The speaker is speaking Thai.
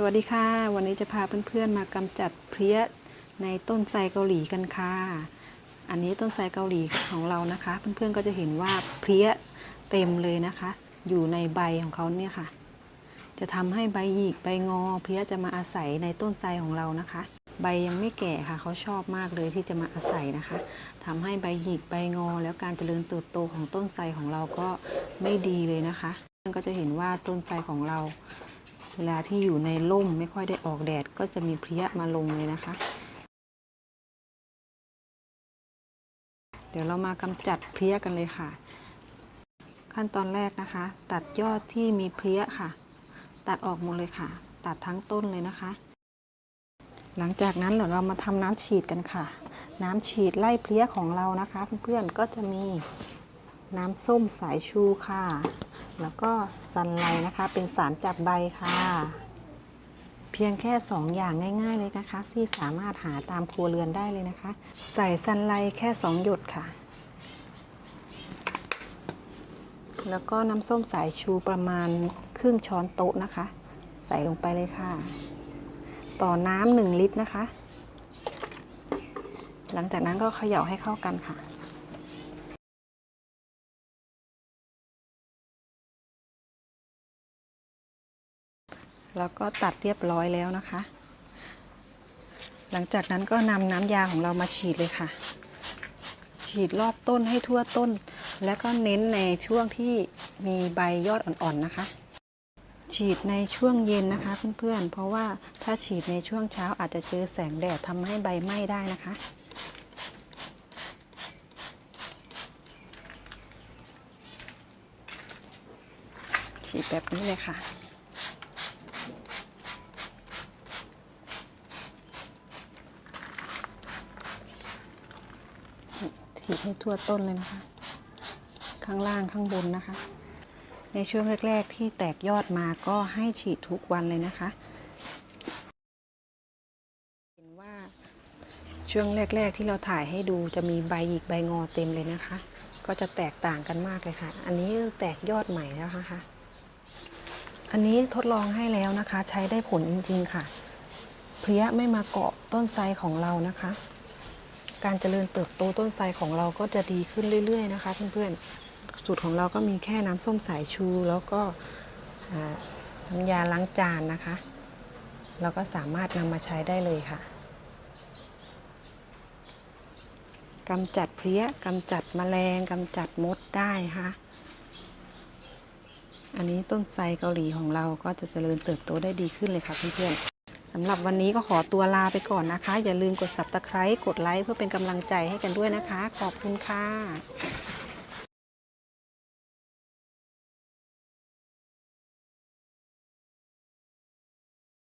สวัสดีค่ะ วันนี้จะพาเพื่อนๆมากำจัดเพลี้ยในต้นไทรเกาหลีกันค่ะ อันนี้ต้นไทรเกาหลีของเรานะคะ เพื่อนๆก็จะเห็นว่าเพลี้ยเต็มเลยนะคะ อยู่ในใบของเขาเนี่ยค่ะ จะทำให้ใบหยิกใบงอ เพลี้ยจะมาอาศัยในต้นไทรของเรานะคะ ใบยังไม่แก่ค่ะเขาชอบมากเลยที่จะมาอาศัยนะคะทำให้ใบหยิกใบงอ แล้วการเจริญเติบโตของต้นไทรของเราก็ไม่ดีเลยนะคะ เพื่อนก็จะเห็นว่าต้นไทรของเรา เวลาที่อยู่ในร่มไม่ค่อยได้ออกแดดก็จะมีเพลี้ยมาลงเลยนะคะ เดี๋ยวเรามากำจัดเพลี้ยกันเลยค่ะ ขั้นตอนแรกนะคะ ตัดยอดที่มีเพลี้ยค่ะ ตัดออกหมดเลยค่ะ ตัดทั้งต้นเลยนะคะ หลังจากนั้นเดี๋ยวเรามาทำน้ำฉีดกันค่ะ น้ำฉีดไล่เพลี้ยของเรานะคะ เพื่อนๆก็จะมี น้ำส้มสายชูค่ะ แล้วก็ซันไลท์นะคะ เป็นสารจับใบค่ะ เพียงแค่ 2 อย่างง่าย ๆเลยนะคะ ที่สามารถหาตามครัวเรือนได้เลยนะคะ ใส่ซันไลท์แค่ 2 หยดค่ะ แล้วก็น้ำส้มสายชูประมาณครึ่งช้อนโต๊ะนะคะ ใส่ลงไปเลยค่ะ ต่อน้ำหนึ่งลิตรนะคะ หลังจากนั้นก็เขย่าให้เข้ากันค่ะ แล้วก็ตัดเรียบร้อยแล้วนะคะ หลังจากนั้นก็นำน้ำยาของเรามาฉีดเลยค่ะ ฉีดรอบต้นให้ทั่วต้น แล้วก็เน้นในช่วงที่มีใบยอดอ่อนๆนะคะ ฉีดในช่วงเย็นนะคะเพื่อนๆ เพราะว่าถ้าฉีดในช่วงเช้าอาจจะเจอแสงแดดทำให้ใบไหม้ได้นะคะฉีดแบบนี้เลยค่ะ ฉีดให้ทั่วต้นเลยนะคะ ข้างล่างข้างบนนะคะ ในช่วงแรก ๆ ที่แตกยอดมาก็ให้ฉีดทุกวันเลยนะคะ เห็นว่าช่วงแรก ๆ ที่เราถ่ายให้ดูจะมีใบหยิกใบงอเต็มเลยนะคะ ก็จะแตกต่างกันมากเลยค่ะ อันนี้แตกยอดใหม่แล้วนะคะอันนี้ทดลองให้แล้วนะคะ ใช้ได้ผลจริง ๆ ค่ะ เพลี้ยไม่มาเกาะต้นไทรของเรานะคะ การเจริญเติบโตต้นไทรของเราก็จะดีขึ้นเรื่อย ๆ นะคะ เพื่อนๆสูตรของเราก็มีแค่น้ำส้มสายชูแล้วก็น้ำยาล้างจานนะคะ เราก็สามารถนำมาใช้ได้เลยค่ะกำจัดเพลี้ยกำจัดแมลงกำจัดมดได้ค่ะอันนี้ต้นไทรเกาหลีของเราก็จะเจริญเติบโตได้ดีขึ้นเลยค่ะเพื่อนๆ สำหรับวันนี้ก็ขอตัวลาไปก่อนนะคะ อย่าลืมกด subscribe กดไลค์เพื่อเป็นกำลังใจให้กันด้วยนะคะ ขอบคุณค่ะ